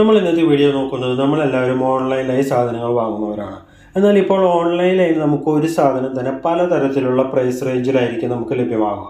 നമ്മൾ ഇന്നത്തെ വീഡിയോ നോക്കുന്നത് നമ്മളെല്ലാവരും ഓൺലൈനായി സാധനങ്ങൾ വാങ്ങുന്നവരാണ്. എന്നാൽ ഇപ്പോൾ ഓൺലൈനായി നമുക്ക് ഒരു സാധനം തന്നെ പലതരത്തിലുള്ള പ്രൈസ് റേഞ്ചിലായിരിക്കും നമുക്ക് ലഭ്യമാകുക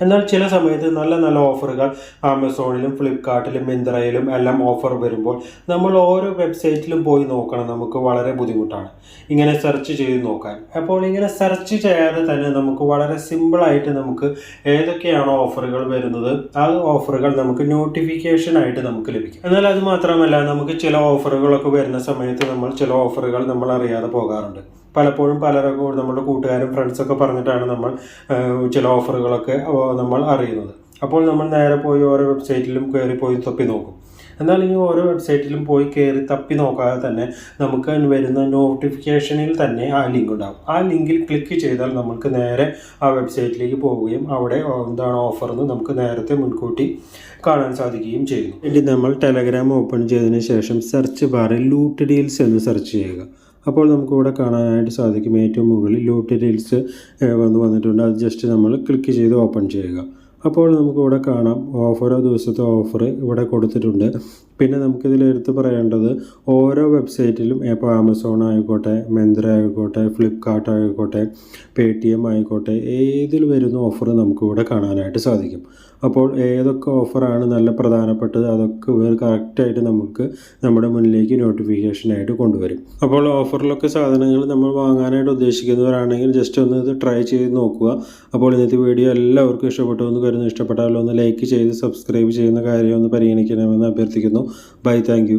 എന്നാൽ ചില സമയത്ത് നല്ല നല്ല ഓഫറുകൾ ആമസോണിലും ഫ്ലിപ്കാർട്ടിലും മിന്ത്രയിലും എല്ലാം ഓഫർ വരുമ്പോൾ നമ്മൾ ഓരോ വെബ്സൈറ്റിലും പോയി നോക്കണം. നമുക്ക് വളരെ ബുദ്ധിമുട്ടാണ് ഇങ്ങനെ സെർച്ച് ചെയ്ത് നോക്കാൻ. അപ്പോൾ ഇങ്ങനെ സെർച്ച് ചെയ്യാതെ തന്നെ നമുക്ക് വളരെ സിമ്പിളായിട്ട് നമുക്ക് ഏതൊക്കെയാണോ ഓഫറുകൾ വരുന്നത് ആ ഓഫറുകൾ നമുക്ക് നോട്ടിഫിക്കേഷൻ ആയിട്ട് നമുക്ക് ലഭിക്കും. എന്നാൽ അത് മാത്രമല്ല നമുക്ക് ചില ഓഫറുകളൊക്കെ വരുന്ന സമയത്ത് നമ്മൾ ചില ഓഫറുകൾ നമ്മൾ അറിയാതെ പോകാറുണ്ട്. പലപ്പോഴും പലരൊക്കെ നമ്മുടെ കൂട്ടുകാരും ഫ്രണ്ട്സൊക്കെ പറഞ്ഞിട്ടാണ് നമ്മൾ ചില ഓഫറുകളൊക്കെ നമ്മൾ അറിയുന്നത്. അപ്പോൾ നമ്മൾ നേരെ പോയി ഓരോ വെബ്സൈറ്റിലും കയറി പോയി തപ്പി നോക്കും. എന്നാൽ ഇനി ഓരോ വെബ്സൈറ്റിലും പോയി കയറി തപ്പി നോക്കാതെ തന്നെ നമുക്ക് വരുന്ന നോട്ടിഫിക്കേഷനിൽ തന്നെ ആ ലിങ്ക് ഉണ്ടാകും ആ ലിങ്കിൽ ക്ലിക്ക് ചെയ്താൽ നമുക്ക് നേരെ ആ വെബ്സൈറ്റിലേക്ക് പോവുകയും അവിടെ എന്താണ് ഓഫർ എന്ന് നമുക്ക് നേരത്തെ മുൻകൂട്ടി കാണാൻ സാധിക്കുകയും ചെയ്യുന്നു. ഇനി നമ്മൾ ടെലഗ്രാം ഓപ്പൺ ചെയ്തതിന് ശേഷം സെർച്ച് ബാറിൽ ലൂട്ട് ഡീൽസ് എന്ന് സെർച്ച് ചെയ്യുക. അപ്പോൾ നമുക്ക് ഇവിടെ കാണാനായിട്ട് സാധിക്കും ഏറ്റവും മുകളിൽ ലൂട്ട് വന്ന് വന്നിട്ടുണ്ട്. അത് ജസ്റ്റ് നമ്മൾ ക്ലിക്ക് ചെയ്ത് ഓപ്പൺ ചെയ്യുക. അപ്പോൾ നമുക്ക് ഇവിടെ കാണാം ഓഫറോ ദിവസത്തെ ഓഫർ ഇവിടെ കൊടുത്തിട്ടുണ്ട്. പിന്നെ നമുക്കിതിൽ എടുത്ത് പറയേണ്ടത് ഓരോ വെബ്സൈറ്റിലും ഇപ്പോൾ ആമസോൺ ആയിക്കോട്ടെ മെന്ത്ര ആയിക്കോട്ടെ ഫ്ലിപ്കാർട്ട് ആയിക്കോട്ടെ പേ ടി എം ആയിക്കോട്ടെ ഏതിൽ വരുന്ന ഓഫർ നമുക്കിവിടെ കാണാനായിട്ട് സാധിക്കും. അപ്പോൾ ഏതൊക്കെ ഓഫറാണ് നല്ല പ്രധാനപ്പെട്ടത് അതൊക്കെ ഇവർ കറക്റ്റായിട്ട് നമുക്ക് നമ്മുടെ മുന്നിലേക്ക് നോട്ടിഫിക്കേഷനായിട്ട് കൊണ്ടുവരും. അപ്പോൾ ഓഫറിലൊക്കെ സാധനങ്ങൾ നമ്മൾ വാങ്ങാനായിട്ട് ഉദ്ദേശിക്കുന്നവരാണെങ്കിൽ ജസ്റ്റ് ഒന്ന് ഇത് ട്രൈ ചെയ്ത് നോക്കുക. അപ്പോൾ ഇന്നത്തെ വീഡിയോ എല്ലാവർക്കും ഇഷ്ടപ്പെട്ടു എന്ന് കരുതുന്നു ഇഷ്ടപ്പെട്ടാലോ ഒന്ന് ലൈക്ക് ചെയ്ത് സബ്സ്ക്രൈബ് ചെയ്യുന്ന കാര്യം ഒന്ന് പരിഗണിക്കണമെന്ന് അഭ്യർത്ഥിക്കുന്നു. Bye thank